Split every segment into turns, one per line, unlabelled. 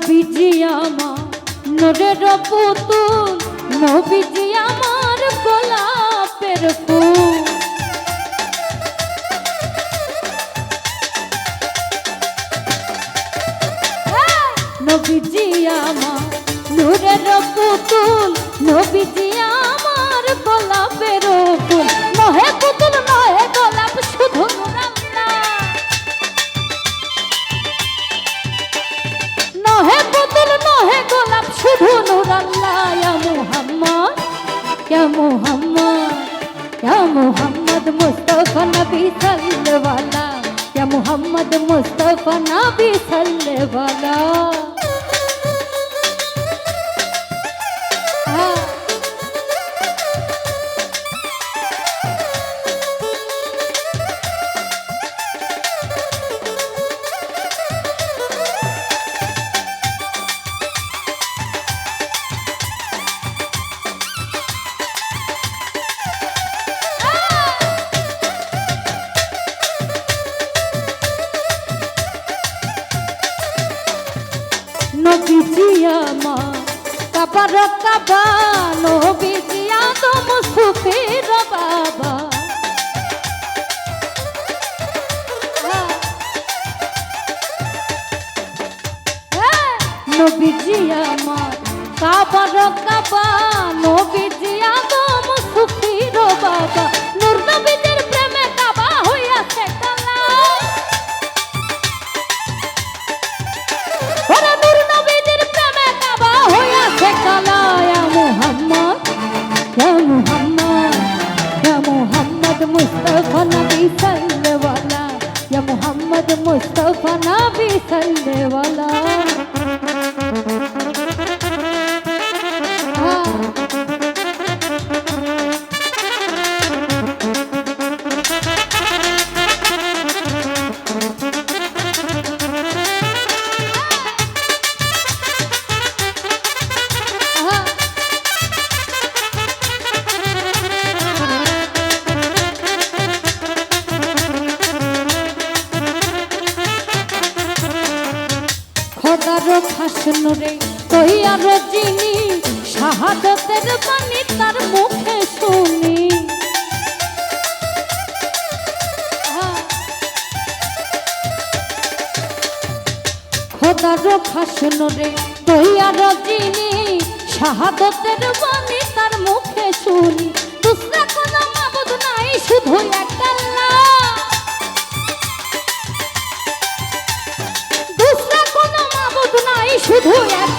নবীজি আমার, নোরের পুতুল। নবীজি আমার গোলাপের ফুল। নবীজি আমার, নূরের পুতুল। নবীজি আমার গোলাপের ফুল। নহে পুতুল শুধু নূর আল্লাহ ইয়া মুহাম্মদ ইয়া মুহাম্মদ ইয়া মুহাম্মদ মুস্তাফা নবী সাল্লাল্লাহু ইয়া মুহাম্মদ মুস্তাফা নবী সাল্লাল্লাহু কাবার কাবা নবীজি আদম সুফির বাবা নবীজি আমার কাবার কাবা নবীজি আদম সুফির বাবা। মুহাম্মদ মুস্তাফা নবী সাল্লাল্লাহু ইয়া মুহাম্মদ মুস্তাফা নবী খোদার ভাষণ রে কইয়ার যিনি, শাহাদতের বাণী তার মুখে শুনি। খোদার ভাষণ রে কইয়ার যিনি, শাহাদতের বাণী তার মুখে শুনি। দুসরা কোনো মাবুদ নাই, শুধু এক আল্লাহ। শুধু এক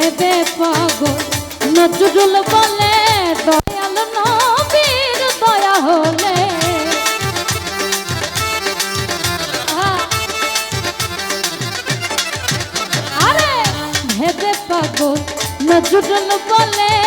ভেবে পাগল। নজরুল বলে দয়াল নবীর দয়া হলে। আরে হেবে পাগল। নজরুল বলে